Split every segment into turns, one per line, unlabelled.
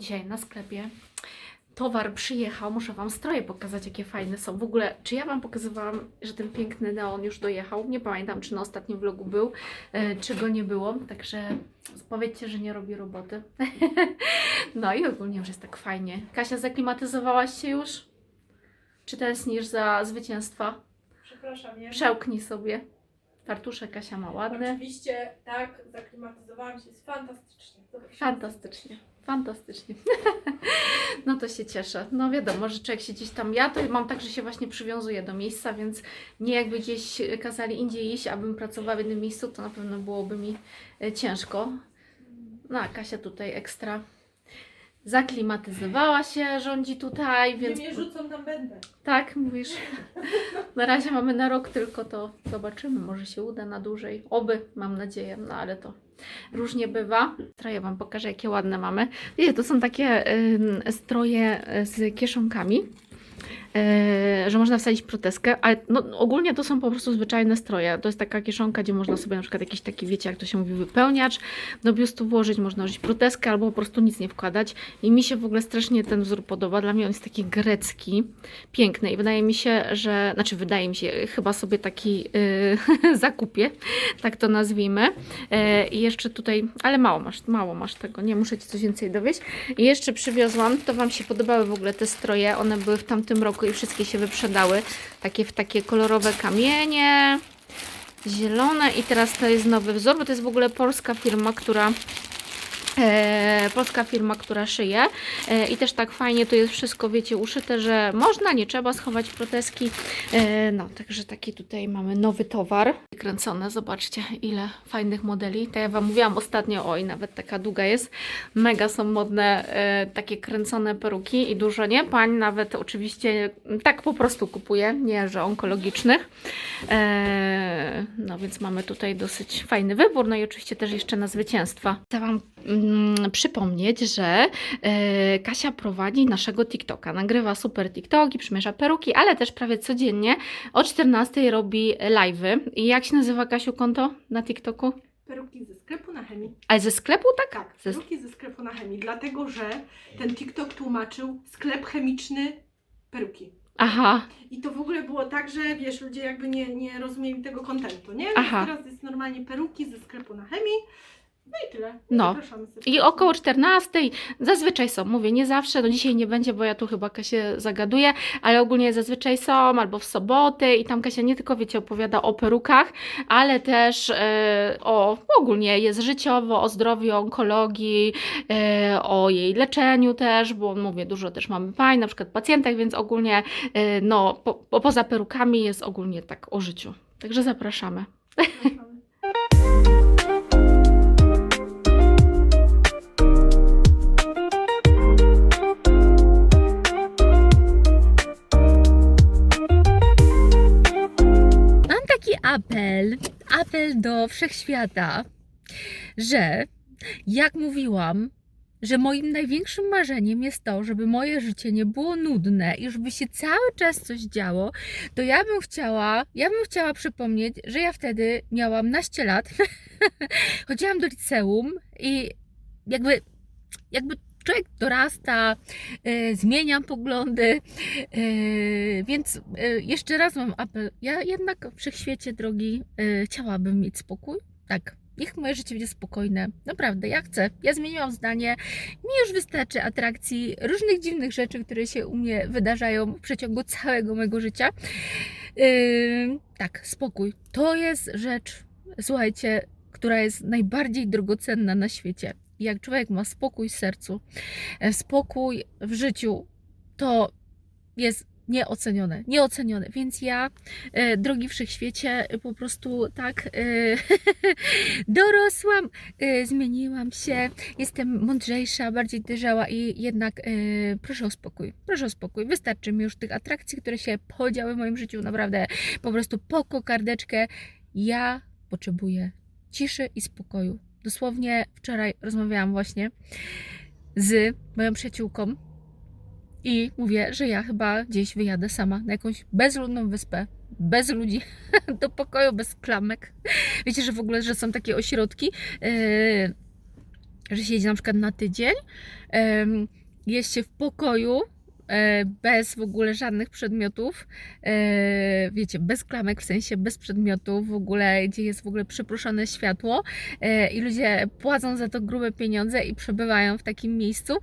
dzisiaj na sklepie. Towar przyjechał, muszę Wam stroje pokazać, jakie fajne są. W ogóle, czy ja Wam pokazywałam, że ten piękny neon już dojechał? Nie pamiętam, czy na ostatnim vlogu był, e, czy go nie było. Także powiedzcie, że nie robi roboty. no i ogólnie już jest tak fajnie. Kasia, zaklimatyzowałaś się już? Czy tęsknisz za zwycięstwa?
Przepraszam, nie?
Przełknij sobie. Fartusze Kasia ma ładny.
Oczywiście, tak, zaklimatyzowałam się, jest fantastycznie.
Fantastycznie, fantastycznie. No to się cieszę. No wiadomo, że człowiek się gdzieś tam, ja to mam tak, że się właśnie przywiązuję do miejsca, więc nie jakby gdzieś kazali indziej iść, abym pracowała w jednym miejscu, to na pewno byłoby mi e, ciężko. No a Kasia tutaj ekstra zaklimatyzowała się, rządzi tutaj,
Nie
więc
mnie rzucą, tam będę.
tak, mówisz. Na razie mamy na rok tylko, to zobaczymy, może się uda na dłużej. Oby, mam nadzieję, no ale to różnie bywa. Stroje Wam pokażę, jakie ładne mamy. Wiecie, to są takie ym, stroje y, z kieszonkami. Y, że można wsadzić proteskę, ale no, ogólnie to są po prostu zwyczajne stroje. To jest taka kieszonka, gdzie można sobie na przykład jakiś taki, wiecie, jak to się mówi, wypełniacz do biustu włożyć, można użyć proteskę albo po prostu nic nie wkładać. I mi się w ogóle strasznie ten wzór podoba. Dla mnie on jest taki grecki, piękny i wydaje mi się, że, znaczy wydaje mi się, chyba sobie taki yy, zakupię, tak to nazwijmy. Yy, I jeszcze tutaj, ale mało masz, mało masz tego, nie muszę Ci coś więcej dowieść. I jeszcze przywiozłam, to Wam się podobały w ogóle te stroje, one były w tamtym roku i wszystkie się wyprzedały, takie w takie kolorowe kamienie, zielone i teraz to jest nowy wzór, bo to jest w ogóle polska firma, która E, polska firma, która szyje e, i też tak fajnie tu jest wszystko, wiecie, uszyte, że można, nie trzeba schować proteski. E, no, także taki tutaj mamy nowy towar. Kręcone, zobaczcie ile fajnych modeli. Tak jak Wam mówiłam ostatnio, oj, nawet taka długa jest. Mega są modne e, takie kręcone peruki i dużo nie. Pań nawet oczywiście tak po prostu kupuje, nie, że onkologicznych. No więc mamy tutaj dosyć fajny wybór, no i oczywiście też jeszcze na zwycięstwa. Chcę Wam mm, przypomnieć, że e, Kasia prowadzi naszego TikToka. Nagrywa super TikToki, przymierza peruki, ale też prawie codziennie o 14 robi live'y. I jak się nazywa Kasiu konto na TikToku?
Peruki ze sklepu na chemii.
Ale ze sklepu, tak?
Tak,
Ze-
peruki ze sklepu na chemii, dlatego że ten TikTok tłumaczył sklep chemiczny peruki.
Aha,
I to w ogóle było tak, że wiesz, ludzie jakby nie, nie rozumieli tego kontentu, nie?
Aha.
teraz jest normalnie peruki ze sklepu na chemii. No i tyle.
No. I około 14 zazwyczaj są, mówię, nie zawsze, no dzisiaj nie będzie, bo ja tu chyba Kasię zagaduję, ale ogólnie zazwyczaj są, albo w soboty i tam Kasia nie tylko, wiecie, opowiada o perukach, ale też e, o, ogólnie jest życiowo, o zdrowiu, onkologii, e, o jej leczeniu też, bo mówię, dużo też mamy pań, na przykład pacjentek, więc ogólnie, e, no, po, po, poza perukami jest ogólnie tak o życiu. Także zapraszamy.
Zapraszamy.
Apel, apel do wszechświata, że jak mówiłam, że moim największym marzeniem jest to, żeby moje życie nie było nudne i żeby się cały czas coś działo, to ja bym chciała, ja bym chciała przypomnieć, że ja wtedy miałam naście lat, chodziłam do liceum i jakby, jakby człowiek dorasta, e, zmieniam poglądy, e, więc e, jeszcze raz mam apel. Ja jednak w wszechświecie drogi chciałabym mieć spokój. Tak. Niech moje życie będzie spokojne. Naprawdę, ja chcę. Ja zmieniłam zdanie. Mi już wystarczy atrakcji, różnych dziwnych rzeczy, które się u mnie wydarzają w przeciągu całego mojego życia. Yy, tak, spokój. To jest rzecz, słuchajcie, która jest najbardziej drogocenna na świecie. Jak człowiek ma spokój w sercu, e, spokój w życiu, to jest nieocenione, nieocenione. Więc ja, e, drogi wszechświecie, po prostu tak e, dorosłam, zmieniłam się, jestem mądrzejsza, bardziej dojrzała i jednak proszę o spokój, proszę o spokój. Wystarczy mi już tych atrakcji, które się podziały w moim życiu, naprawdę po prostu po kokardeczkę. Ja potrzebuję ciszy i spokoju. Dosłownie wczoraj rozmawiałam właśnie z moją przyjaciółką i mówię, że ja chyba gdzieś wyjadę sama na jakąś bezludną wyspę, bez ludzi, do pokoju, bez klamek. Wiecie, że w ogóle, że są takie ośrodki, yy, że się jedzie na przykład na tydzień, em, jest się w pokoju, e, bez w ogóle żadnych przedmiotów, e, wiecie, bez klamek, w sensie bez przedmiotów, w ogóle, gdzie jest w ogóle przyproszone światło e, i ludzie płacą za to grube pieniądze i przebywają w takim miejscu,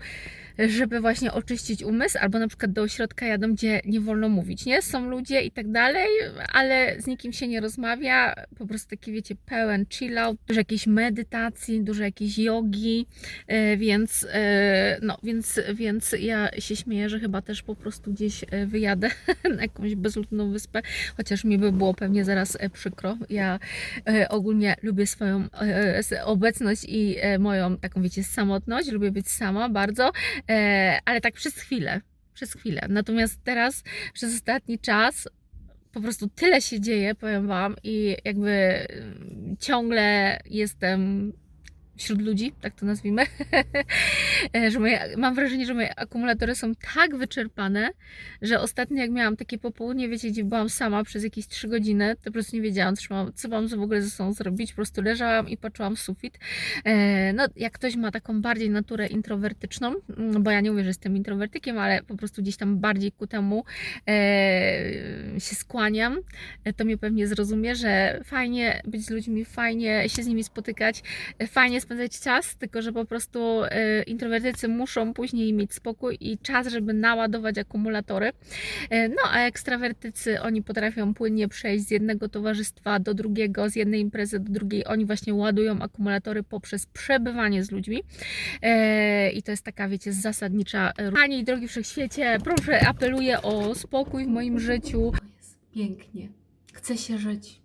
żeby właśnie oczyścić umysł, albo na przykład do ośrodka jadą, gdzie nie wolno mówić, nie? Są ludzie i tak dalej, ale z nikim się nie rozmawia, po prostu taki, wiecie, pełen chill out, dużo jakiejś medytacji, dużo jakiejś jogi, e, więc, e, no, więc, więc ja się śmieję, że chyba też po prostu gdzieś e, wyjadę na jakąś bezludną wyspę, chociaż mi by było pewnie zaraz przykro. Ja ogólnie lubię swoją obecność i moją taką, wiecie, samotność, lubię być sama bardzo, ale tak przez chwilę, przez chwilę. Natomiast teraz, przez ostatni czas, po prostu tyle się dzieje, powiem Wam, i jakby mm, ciągle jestem wśród ludzi, tak to nazwijmy, E, że moje, mam wrażenie, że moje akumulatory są tak wyczerpane, że ostatnio jak miałam takie popołudnie, wiecie, gdzie byłam sama przez jakieś 3 godziny, to po prostu nie wiedziałam, co mam, co mam w ogóle ze sobą zrobić, po prostu leżałam i patrzyłam w sufit. E, No, jak ktoś ma taką bardziej naturę introwertyczną, mm, bo ja nie mówię, że jestem introwertykiem, ale po prostu gdzieś tam bardziej ku temu e, się skłaniam, to mnie pewnie zrozumie, że fajnie być z ludźmi, fajnie się z nimi spotykać, fajnie spędzać czas, tylko że po prostu e, introwertycy muszą później mieć spokój i czas, żeby naładować akumulatory. E, No a ekstrawertycy, oni potrafią płynnie przejść z jednego towarzystwa do drugiego, z jednej imprezy do drugiej. Oni właśnie ładują akumulatory poprzez przebywanie z ludźmi. E, I to jest taka, wiecie, zasadnicza. e, Panie i drogi wszechświecie, proszę, apeluję o spokój w moim życiu.
Jest pięknie. Chce się żyć.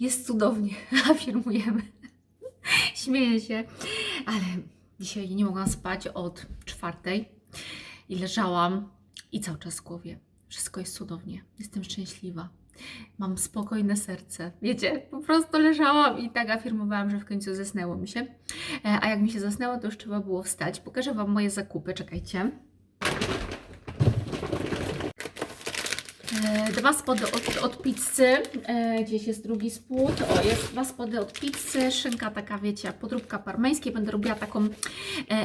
Jest cudownie. Afirmujemy. Śmieję się. Ale dzisiaj nie mogłam spać od czwartej i leżałam i cały czas w głowie. Wszystko jest cudownie. Jestem szczęśliwa. Mam spokojne serce. Wiecie, po prostu leżałam i tak afirmowałam, że w końcu zasnęło mi się. E, A jak mi się zasnęło, to już trzeba było wstać. Pokażę Wam moje zakupy. Czekajcie. E, Dwa spody od, od pizzy. E, gdzieś jest drugi spód. O, jest dwa spody od pizzy. Szynka taka, wiecie, podróbka parmeńskiej. Będę robiła taką e,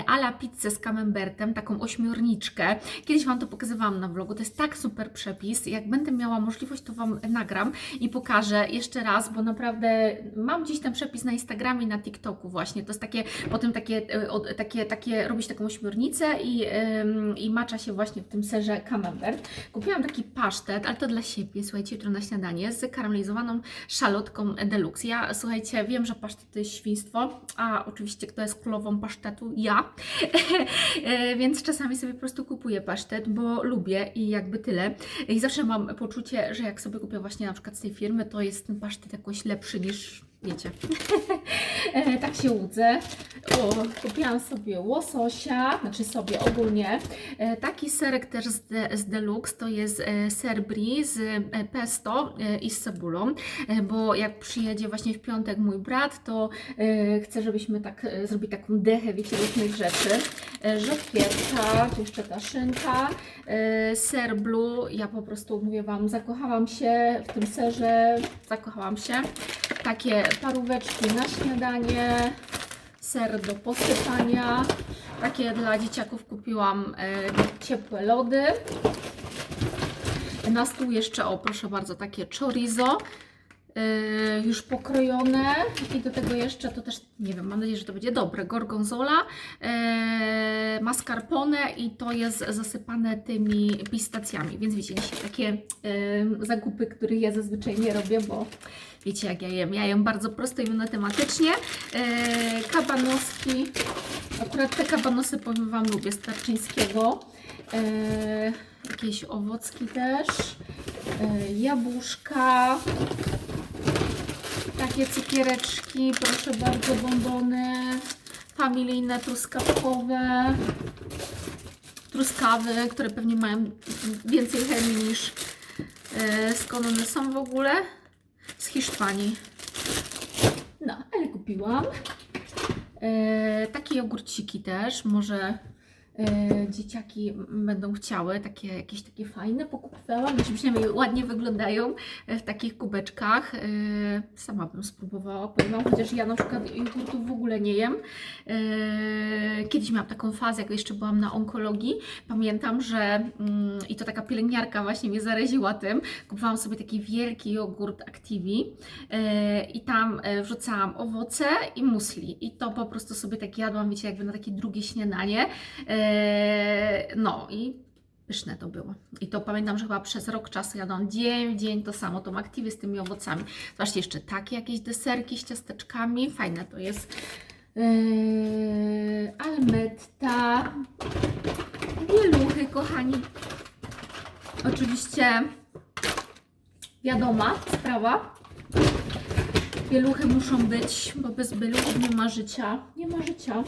ala pizzę z camembertem, taką ośmiorniczkę. Kiedyś Wam to pokazywałam na vlogu. To jest tak super przepis. Jak będę miała możliwość, to Wam nagram i pokażę jeszcze raz, bo naprawdę mam gdzieś ten przepis na Instagramie i na TikToku właśnie. To jest takie, potem takie, e, takie, takie robić taką ośmiornicę i, i macza się właśnie w tym serze camembert. Kupiłam taki pasztet, ale to dla siebie, słuchajcie, jutro na śniadanie, z karmelizowaną szalotką deluxe. Ja, słuchajcie, wiem, że pasztet to jest świństwo, a oczywiście kto jest królową pasztetu? Ja. E, Więc czasami sobie po prostu kupuję pasztet, bo lubię i jakby tyle. I zawsze mam poczucie, że jak sobie kupię właśnie na przykład z tej firmy, to jest ten pasztet jakoś lepszy niż, wiecie. E, tak się łudzę. O, kupiłam sobie łososia, znaczy sobie ogólnie. E, Taki serek też z, de, z Deluxe to jest e, ser brie z pesto i z cebulą, bo jak przyjedzie właśnie w piątek mój brat, to chcę, żebyśmy tak zrobili taką dechę, wiecie, różnych rzeczy. Rzodkiewka, jeszcze ta szynka, ser blue, ja po prostu mówię Wam, zakochałam się w tym serze, zakochałam się. Takie paróweczki na śniadanie, ser do posypania. Takie dla dzieciaków kupiłam e, ciepłe lody. Na stół jeszcze, o proszę bardzo, takie chorizo. E, już pokrojone. I do tego jeszcze, to też nie wiem, mam nadzieję, że to będzie dobre, gorgonzola, e, mascarpone i to jest zasypane tymi pistacjami, więc wiecie, dzisiaj takie e, zakupy, których ja zazwyczaj nie robię, bo wiecie jak ja jem, ja jem bardzo prosto i monotematycznie. Kabanoski, akurat te kabanosy powiem Wam lubię, z Tarczyńskiego. Jakieś owocki też, e, jabłuszka, takie cukiereczki, proszę bardzo, bombony familijne, truskawkowe, truskawy, które pewnie mają więcej chemii niż e, skąd one są w ogóle. Z Hiszpanii. No, ale kupiłam. E, takie jogurciki też, może e, dzieciaki będą chciały, takie jakieś takie fajne pokupowałam, znaczy przynajmniej ładnie wyglądają e, w takich kubeczkach. E, sama bym spróbowała, powiem chociaż ja na przykład jogurtów w ogóle nie jem. Kiedyś miałam taką fazę, jak jeszcze byłam na onkologii. Pamiętam, że mm, i to taka pielęgniarka właśnie mnie zaraziła tym. Kupowałam sobie taki wielki jogurt Activi i tam wrzucałam owoce i musli. I to po prostu sobie tak jadłam, wiecie, jakby na takie drugie śniadanie. No i pyszne to było. I to pamiętam, że chyba przez rok czasu jadłam dzień w dzień to samo, tą Activi z tymi owocami. Zobaczcie, jeszcze takie jakieś deserki z ciasteczkami. Fajne to jest. Yy, Almetta. Wieluchy, kochani. Oczywiście wiadoma sprawa. Pieluchy muszą być, bo bez pieluchów nie ma życia. Nie ma życia.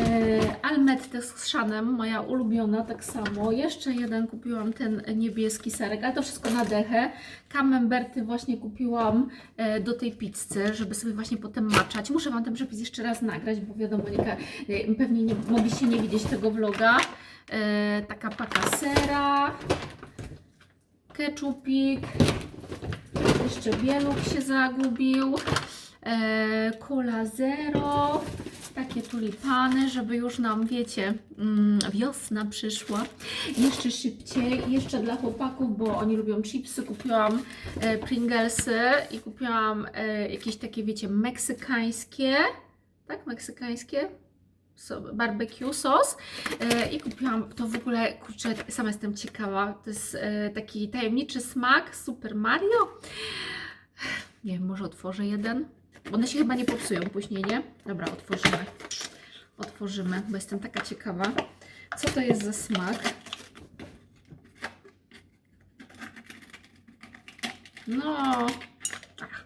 Yy, Almettę z chrzanem, moja ulubiona, tak samo. Jeszcze jeden kupiłam, ten niebieski serek, ale to wszystko na dechę. Camemberty właśnie kupiłam e, do tej pizzy, żeby sobie właśnie potem maczać. Muszę Wam ten przepis jeszcze raz nagrać, bo wiadomo, nie, e, pewnie nie, mogliście nie widzieć tego vloga. E, taka paka sera, keczupik, jeszcze bieluch się zagubił, e, cola zero, takie tulipany, żeby już nam, wiecie, mm, wiosna przyszła. Jeszcze szybciej, jeszcze dla chłopaków, bo oni lubią chipsy, kupiłam e, Pringlesy i kupiłam e, jakieś takie, wiecie, meksykańskie, tak, meksykańskie, barbecue sos e, i kupiłam to w ogóle, kurczę, sama jestem ciekawa, to jest taki tajemniczy smak Super Mario. Nie wiem, może otworzę jeden. One się chyba nie popsują później, nie? Dobra, otworzymy. Otworzymy, bo jestem taka ciekawa. Co to jest za smak? No. Ach.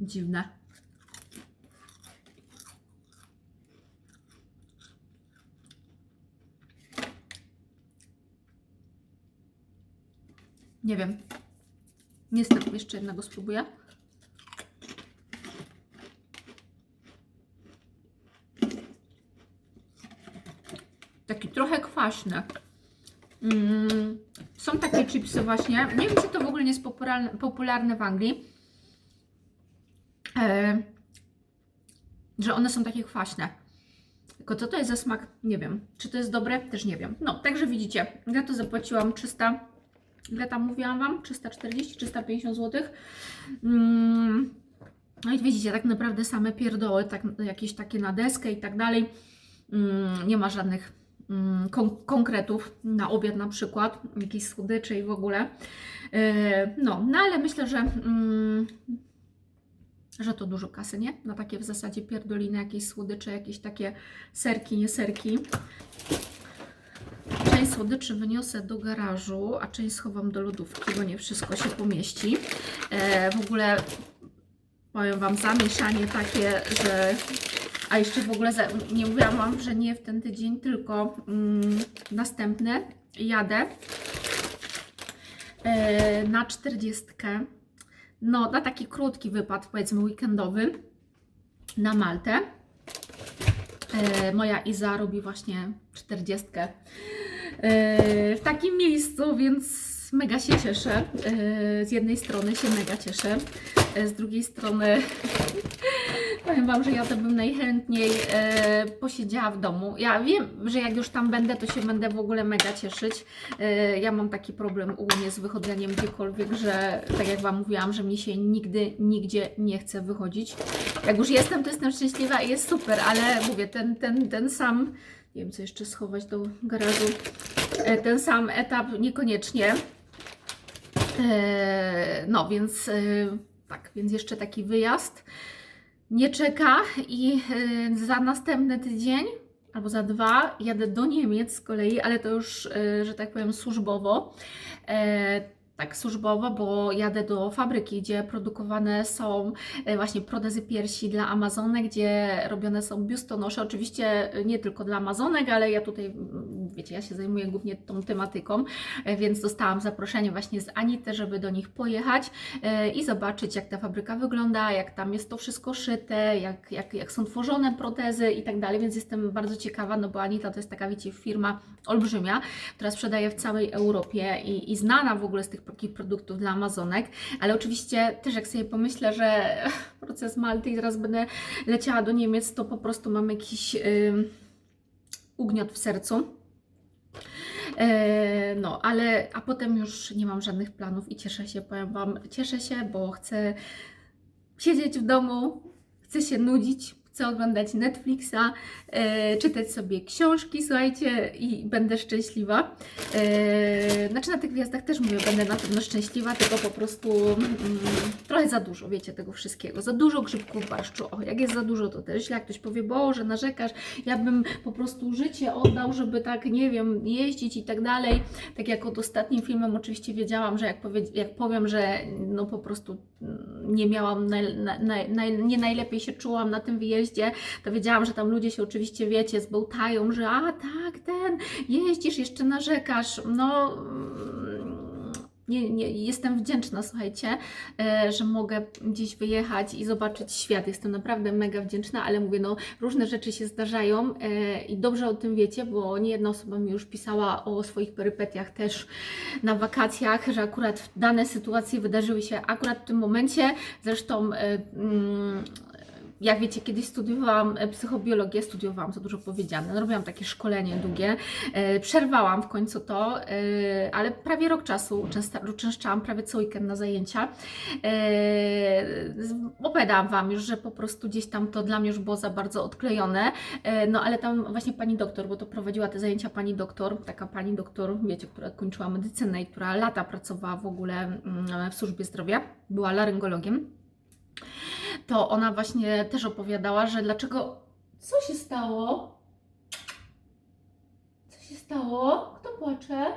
Dziwne. Nie wiem. Niestety jeszcze jednego spróbuję. Taki trochę kwaśny. Mm, są takie chipsy właśnie. Nie wiem, czy to w ogóle nie jest popularne, popularne w Anglii. E, że one są takie kwaśne. Tylko co to jest za smak? Nie wiem. Czy to jest dobre? Też nie wiem. No, także widzicie, ja to zapłaciłam 300 ile tam mówiłam Wam? 340, 350 zł. Mm, no i widzicie, tak naprawdę same pierdoły, tak, jakieś takie na deskę i tak dalej. Mm, nie ma żadnych mm, kon- konkretów na obiad na przykład, jakiejś słodyczy i w ogóle. E, no, no ale myślę, że że to dużo kasy, nie? Na takie w zasadzie pierdoliny, jakieś słodycze, jakieś takie serki, nie serki. Słodyczy wyniosę do garażu, a część schowam do lodówki, bo nie wszystko się pomieści. E, w ogóle powiem Wam zamieszanie takie, że. A jeszcze w ogóle za, nie mówiłam Wam, że nie w ten tydzień, tylko mm, następny jadę e, na czterdziestkę. No, na taki krótki wypad, powiedzmy weekendowy na Maltę. E, moja Iza robi właśnie czterdziestkę w takim miejscu, więc mega się cieszę. E, z jednej strony się mega cieszę, e, z drugiej strony powiem Wam, że ja to bym najchętniej e, posiedziała w domu. Ja wiem, że jak już tam będę, to się będę w ogóle mega cieszyć. E, ja mam taki problem mnie z wychodzeniem gdziekolwiek, że tak jak Wam mówiłam, że mi się nigdy, nigdzie nie chce wychodzić. Jak już jestem, to jestem szczęśliwa i jest super, ale mówię, ten, ten, ten sam, nie wiem co jeszcze schować do garażu, e, ten sam etap niekoniecznie. E, No, więc e, tak, więc jeszcze taki wyjazd nie czeka i za następny tydzień albo za dwa jadę do Niemiec z kolei, ale to już, że tak powiem, służbowo. E, Tak, służbowo, bo jadę do fabryki, gdzie produkowane są e, właśnie protezy piersi dla Amazonek, gdzie robione są biustonosze. Oczywiście nie tylko dla Amazonek, ale ja tutaj wiecie, ja się zajmuję głównie tą tematyką, e, więc dostałam zaproszenie właśnie z Anity, żeby do nich pojechać e, i zobaczyć, jak ta fabryka wygląda, jak tam jest to wszystko szyte, jak, jak, jak są tworzone protezy i tak dalej, więc jestem bardzo ciekawa, no bo Anita to jest taka, wiecie, firma olbrzymia, która sprzedaje w całej Europie i, i znana w ogóle z tych takich produktów dla Amazonek, ale oczywiście też jak sobie pomyślę, że proces Malty i zaraz będę leciała do Niemiec, to po prostu mam jakiś ym, ugniot w sercu. E, No, ale a potem już nie mam żadnych planów i cieszę się, powiem Wam, cieszę się, bo chcę siedzieć w domu, chcę się nudzić, chcę oglądać Netflixa, e, czytać sobie książki, słuchajcie, i będę szczęśliwa. E, znaczy na tych gwiazdach też mówię, będę na pewno szczęśliwa, tylko po prostu mm, trochę za dużo, wiecie, tego wszystkiego. Za dużo grzybków barszczu. O, jak jest za dużo, to też źle. Jak ktoś powie, Boże, narzekasz, ja bym po prostu życie oddał, żeby tak, nie wiem, jeździć i tak dalej. Tak jak od ostatnim filmem oczywiście wiedziałam, że jak, powie, jak powiem, że no po prostu nie miałam, nie najlepiej się czułam na tym wyjeździe, to wiedziałam, że tam ludzie się oczywiście, wiecie, zbełtają, że a tak, ten, jeździsz, jeszcze narzekasz. No, nie, nie, jestem wdzięczna, słuchajcie, e, że mogę gdzieś wyjechać i zobaczyć świat. Jestem naprawdę mega wdzięczna, ale mówię, no różne rzeczy się zdarzają e, i dobrze o tym wiecie, bo nie jedna osoba mi już pisała o swoich perypetiach też na wakacjach, że akurat dane sytuacje wydarzyły się akurat w tym momencie. Zresztą e, mm, jak wiecie, kiedyś studiowałam e, psychobiologię, studiowałam, za dużo powiedziane, no, robiłam takie szkolenie długie, e, przerwałam w końcu to, e, ale prawie rok czasu uczęszczałam, prawie co weekend na zajęcia. Opowiadałam Wam już, że po prostu gdzieś tam to dla mnie już było za bardzo odklejone, no ale tam właśnie pani doktor, bo to prowadziła te zajęcia pani doktor, taka pani doktor, wiecie, która kończyła medycynę i która lata pracowała w ogóle mm, w służbie zdrowia, była laryngologiem to ona właśnie też opowiadała, że dlaczego. Co się stało? Co się stało? Kto płacze?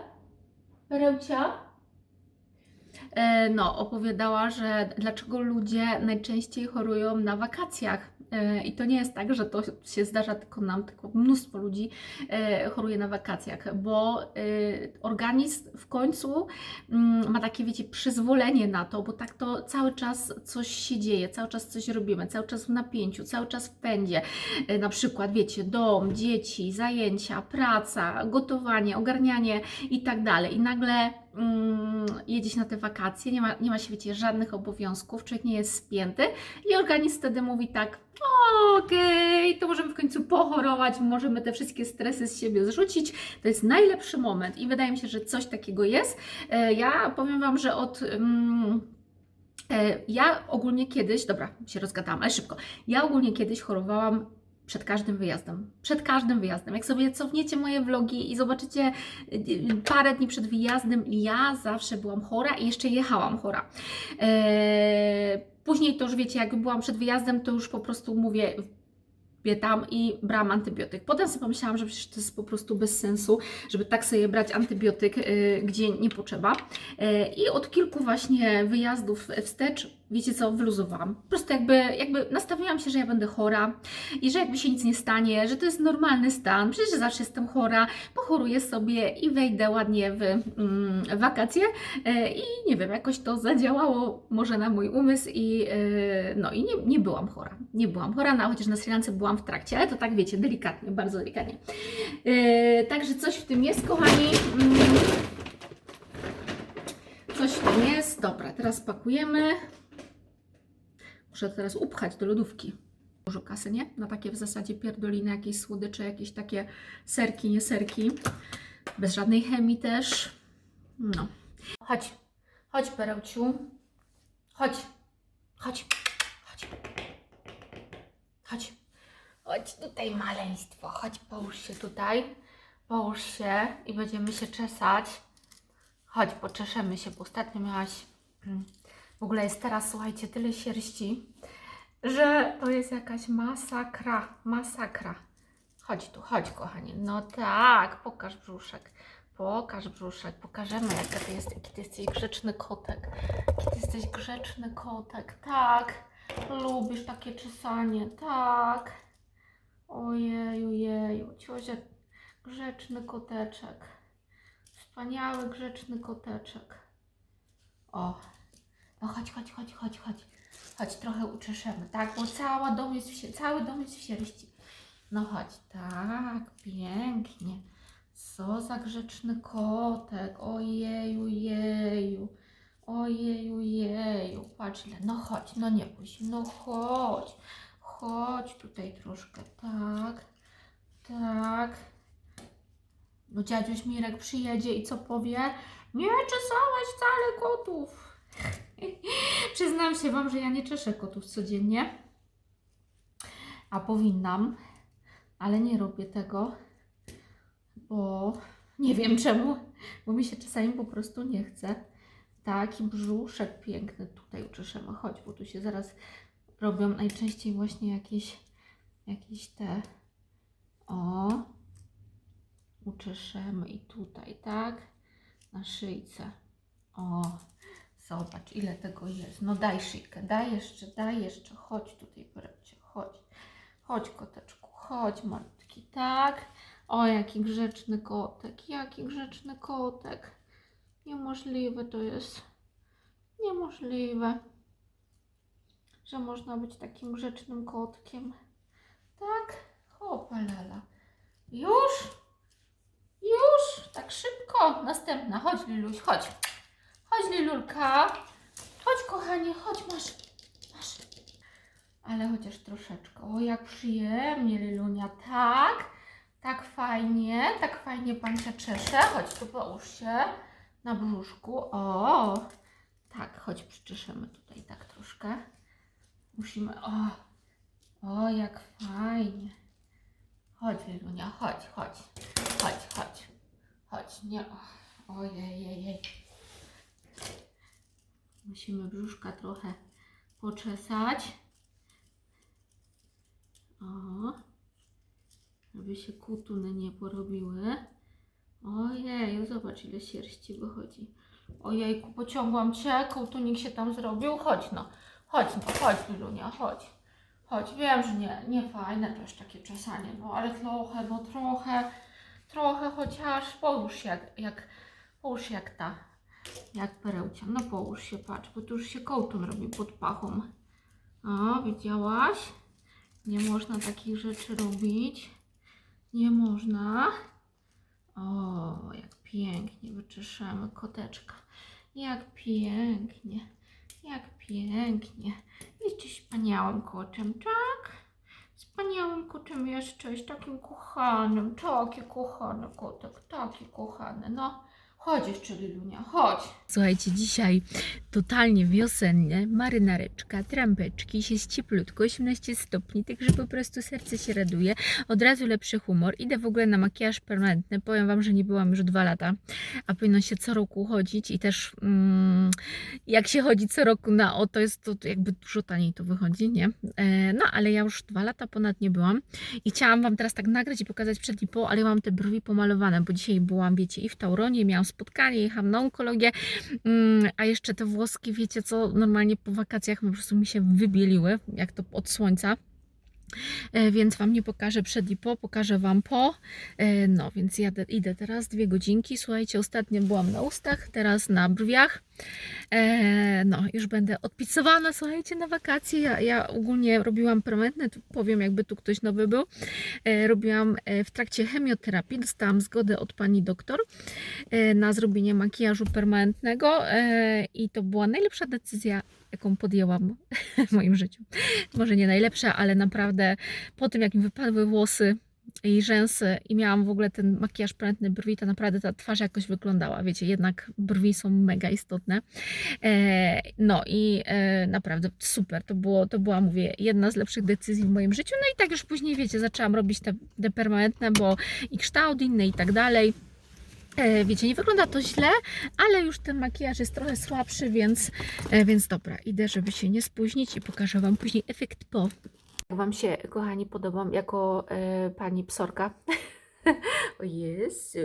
Perełcia? E, No, opowiadała, że dlaczego ludzie najczęściej chorują na wakacjach. E, I to nie jest tak, że to się zdarza tylko nam, tylko mnóstwo ludzi e, choruje na wakacjach, bo organizm w końcu mm, ma takie, wiecie, przyzwolenie na to, bo tak to cały czas coś się dzieje, cały czas coś robimy, cały czas w napięciu, cały czas w pędzie. Na przykład, wiecie, dom, dzieci, zajęcia, praca, gotowanie, ogarnianie i tak dalej. I nagle mm, jedzie się na te wakacje, nie ma, nie ma się, wiecie, żadnych obowiązków, człowiek nie jest spięty i organizm wtedy mówi tak, okej, to możemy w końcu pochorować, możemy te wszystkie stresy z siebie zrzucić. To jest najlepszy moment i wydaje mi się, że coś takiego jest. E, Ja powiem Wam, że od. mm, e, Ja ogólnie kiedyś, dobra, się rozgadałam, ale szybko. Ja ogólnie kiedyś chorowałam przed każdym wyjazdem. Przed każdym wyjazdem. Jak sobie cofniecie moje vlogi i zobaczycie y, parę dni przed wyjazdem, ja zawsze byłam chora i jeszcze jechałam chora. Eee, Później to już wiecie, jak byłam przed wyjazdem, to już po prostu mówię, tam i brałam antybiotyk. Potem sobie pomyślałam, że przecież to jest po prostu bez sensu, żeby tak sobie brać antybiotyk, y, gdzie nie potrzeba. Y, I od kilku właśnie wyjazdów wstecz, wiecie co, wyluzowałam. Po prostu jakby, jakby nastawiłam się, że ja będę chora i że jakby się nic nie stanie, że to jest normalny stan, przecież zawsze jestem chora, pochoruję sobie i wejdę ładnie w mm, wakacje y, i nie wiem, jakoś to zadziałało może na mój umysł i y, no i nie, nie byłam chora. Nie byłam chora, no, chociaż na Sri Lance byłam w trakcie, ale to tak wiecie, delikatnie, bardzo delikatnie. Yy, także coś w tym jest, kochani. Mm. Coś w tym jest. Dobra, teraz pakujemy. Muszę teraz upchać do lodówki. Dużo kasy, nie? Na takie w zasadzie pierdoliny, jakieś słodycze, jakieś takie serki, nie serki. Bez żadnej chemii też. No. Chodź, chodź, perełciu. Chodź, chodź, chodź. Chodź. Chodź tutaj, maleństwo. Chodź, połóż się tutaj. Połóż się i będziemy się czesać. Chodź, poczeszemy się, bo ostatnio miałaś. W ogóle jest teraz, słuchajcie, tyle sierści, że to jest jakaś masakra. Masakra. Chodź tu, chodź, kochanie. No tak, pokaż brzuszek. Pokaż brzuszek, pokażemy, jaka ty jest, jaki ty jesteś grzeczny kotek. Jaki ty jesteś grzeczny kotek. Tak. Lubisz takie czesanie, tak. Ojej, ojeju, ciozia Grzeczny koteczek. Wspaniały, grzeczny koteczek. O, no chodź, chodź, chodź, chodź, chodź. Chodź, trochę uczeszemy, tak? Bo cała dom jest w cały dom jest w sierści. No chodź, tak, pięknie. Co za grzeczny kotek. Ojeju, jeju. Ojeju, jeju. Patrz ile. No chodź, no nie bój się. No chodź. Chodź tutaj troszkę. Tak. Tak. No dziadziuś Mirek przyjedzie i co powie? Nie czesałeś wcale kotów. Przyznam się Wam, że ja nie czeszę kotów codziennie. A powinnam, ale nie robię tego, bo nie wiem czemu, bo mi się czasami po prostu nie chce. Taki brzuszek piękny tutaj uczeszemy. Chodź, bo tu się zaraz robią najczęściej właśnie jakieś, jakieś te. O, uczeszemy i tutaj, tak? Na szyjce. O, zobacz, ile tego jest. No daj szyjkę, daj jeszcze, daj jeszcze. Chodź tutaj, Perełcie, chodź. Chodź, koteczku, chodź, malutki, tak? O, jaki grzeczny kotek, jaki grzeczny kotek. Niemożliwe to jest. Niemożliwe, że można być takim grzecznym kotkiem. Tak? Hopalala. Już? Już? Tak szybko? Następna. Chodź, Liluś, chodź. Chodź, Lilulka. Chodź, kochanie, chodź, masz. Masz. Ale chociaż troszeczkę. O, jak przyjemnie, Lilunia. Tak? Tak fajnie, tak fajnie pan się czesze. Chodź, tu połóż się na brzuszku. O, tak, chodź, przyczeszemy tutaj tak troszkę. Musimy, o, o, jak fajnie. Chodź, Lilunia, chodź, chodź, chodź, chodź, chodź, nie, ojej, jej, jej. Musimy brzuszka trochę poczesać. O, żeby się kutuny nie porobiły. Ojej, zobacz ile sierści wychodzi. Ojejku, pociągłam cię, kołtunik się tam zrobił. Chodź no, chodź no, chodź Lilunia, chodź. Chodź, wiem, że nie, nie fajne też takie czesanie, no ale trochę, no trochę, trochę chociaż połóż jak, jak połóż jak ta, jak perełcia. No połóż się, patrz, bo tu już się kołtun robi pod pachą. O, widziałaś? Nie można takich rzeczy robić. Nie można. O, jak pięknie wyczeszamy koteczka. Jak pięknie, jak pięknie. Jesteś wspaniałym kotem, tak? Wspaniałym kotem jesteś, takim kochanym, taki kochany kotek, taki kochany. No, chodź jeszcze Lilunia, chodź.
Słuchajcie, dzisiaj totalnie wiosennie, marynareczka, trampeczki, jest cieplutko, 18 stopni, także po prostu serce się raduje, od razu lepszy humor. Idę w ogóle na makijaż permanentny, powiem Wam, że nie byłam już dwa lata, a powinno się co roku chodzić i też mm, jak się chodzi co roku na o, to jest to jakby dużo taniej to wychodzi, nie? E, no, ale ja już dwa lata ponad nie byłam i chciałam Wam teraz tak nagrać i pokazać przed lipą, ale ja mam te brwi pomalowane, bo dzisiaj byłam, wiecie, i w Tauronie, miałam spotkanie, jechałam na onkologię, Mm, a jeszcze te włoski, wiecie co, normalnie po wakacjach po prostu mi się wybieliły, jak to od słońca. E, Więc Wam nie pokażę przed i po, pokażę Wam po. E, No, więc jadę, idę teraz dwie godzinki. Słuchajcie, ostatnio byłam na ustach, teraz na brwiach. E, No, już będę odpisowana, słuchajcie, na wakacje. Ja, ja ogólnie robiłam permanentne, powiem, jakby tu ktoś nowy był. Robiłam w trakcie chemioterapii, dostałam zgodę od pani doktor na zrobienie makijażu permanentnego i to była najlepsza decyzja, jaką podjęłam w moim życiu. Może nie najlepsza, ale naprawdę po tym, jak mi wypadły włosy i rzęsy i miałam w ogóle ten makijaż permanentny brwi, to naprawdę ta twarz jakoś wyglądała. Wiecie, jednak brwi są mega istotne. E, no i e, naprawdę super. To, było, to była, mówię, jedna z lepszych decyzji w moim życiu. No i tak już później, wiecie, zaczęłam robić te, te permanentne, bo i kształt inny i tak dalej. E, Wiecie, nie wygląda to źle, ale już ten makijaż jest trochę słabszy, więc, e, więc dobra, idę, żeby się nie spóźnić i pokażę Wam później efekt po.
Jak Wam się, kochani, podobam jako e, pani psorka? o Jezu,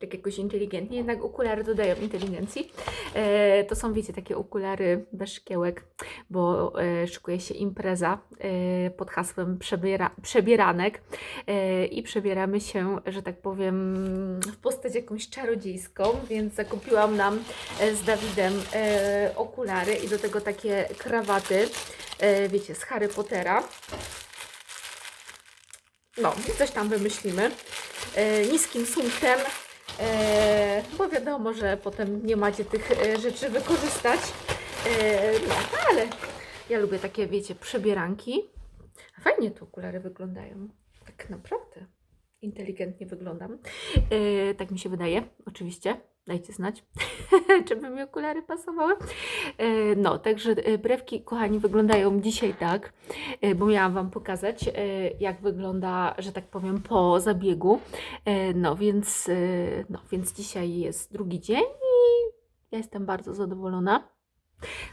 tak jakoś inteligentnie, jednak okulary dodają inteligencji. E, to są, wiecie, takie okulary bez szkiełek, bo e, szykuje się impreza e, pod hasłem przebiera, przebieranek e, i przebieramy się, że tak powiem, w postać jakąś czarodziejską, więc zakupiłam nam e, z Dawidem e, okulary i do tego takie krawaty, e, wiecie, z Harry Pottera. No, coś tam wymyślimy. E, niskim sumptem, e, bo wiadomo, że potem nie macie tych e, rzeczy wykorzystać. No, ale ja lubię takie, wiecie, przebieranki. Fajnie te okulary wyglądają. Tak naprawdę. Inteligentnie wyglądam. Tak mi się wydaje, oczywiście. Dajcie znać, czy by mi okulary pasowały. E, no, także e, brewki, kochani, wyglądają dzisiaj tak, e, bo miałam Wam pokazać, jak wygląda, że tak powiem, po zabiegu. No, więc, no, więc dzisiaj jest drugi dzień i ja jestem bardzo zadowolona.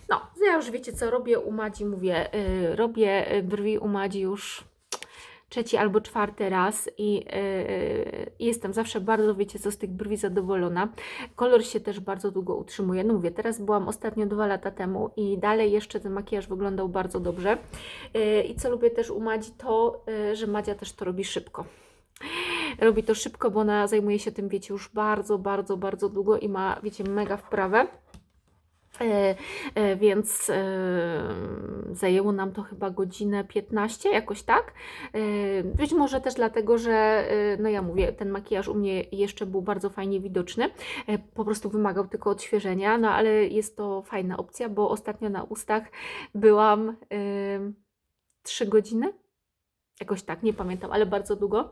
No, ja już wiecie co, robię u Madzi, mówię, robię brwi u Madzi już trzeci albo czwarty raz i y, jestem zawsze bardzo, wiecie co, z tych brwi zadowolona. Kolor się też bardzo długo utrzymuje. No mówię, teraz byłam ostatnio dwa lata temu i dalej jeszcze ten makijaż wyglądał bardzo dobrze. Y, I co lubię też u Madzi to, y, że Madzia też to robi szybko. Robi to szybko, bo ona zajmuje się tym, wiecie, już bardzo, bardzo, bardzo długo i ma, wiecie, mega wprawę. E, e, więc e, zajęło nam to chyba godzinę 15, jakoś tak. Być może też dlatego, że, no ja mówię, ten makijaż u mnie jeszcze był bardzo fajnie widoczny. Po prostu wymagał tylko odświeżenia, no ale jest to fajna opcja, bo ostatnio na ustach byłam e, 3 godziny. Jakoś tak, nie pamiętam, ale bardzo długo.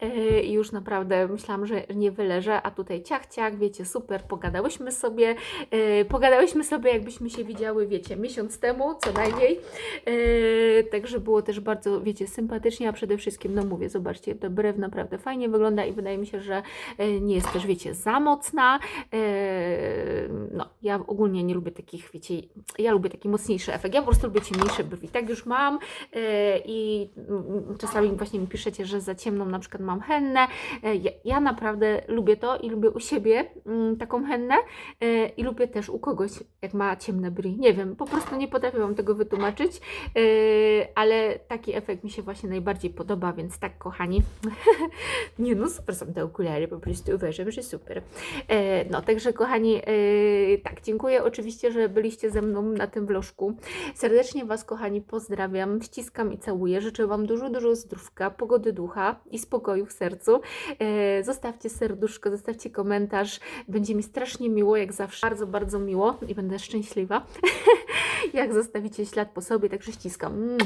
E, I już naprawdę myślałam, że nie wyleżę, a tutaj ciach, ciach, wiecie, super, pogadałyśmy sobie, e, pogadałyśmy sobie, jakbyśmy się widziały, wiecie, miesiąc temu, co najmniej. E, Także było też bardzo, wiecie, sympatycznie, a przede wszystkim, no mówię, zobaczcie, ta brew naprawdę fajnie wygląda i wydaje mi się, że nie jest też, wiecie, za mocna. Ja ogólnie nie lubię takich, wiecie, ja lubię taki mocniejszy efekt, ja po prostu lubię ciemniejsze brwi, tak już mam e, i czasami właśnie mi piszecie, że za ciemną na przykład mam hennę. E, Ja, naprawdę lubię to i lubię u siebie mm, taką hennę e, i lubię też u kogoś, jak ma ciemne brwi. Nie wiem, po prostu nie potrafię Wam tego wytłumaczyć, ale taki efekt mi się właśnie najbardziej podoba, więc tak, kochani. nie no, super są te okulary, po prostu uważam, że super. No, także kochani, tak, dziękuję oczywiście, że byliście ze mną na tym vlożku. Serdecznie Was, kochani, pozdrawiam, ściskam i całuję. Życzę Wam dużo, dużo zdrówka, pogody ducha i spokoju w sercu. E, Zostawcie serduszko, zostawcie komentarz. Będzie mi strasznie miło, jak zawsze. Bardzo, bardzo miło i będę szczęśliwa, jak zostawicie ślad po sobie, także ściskam.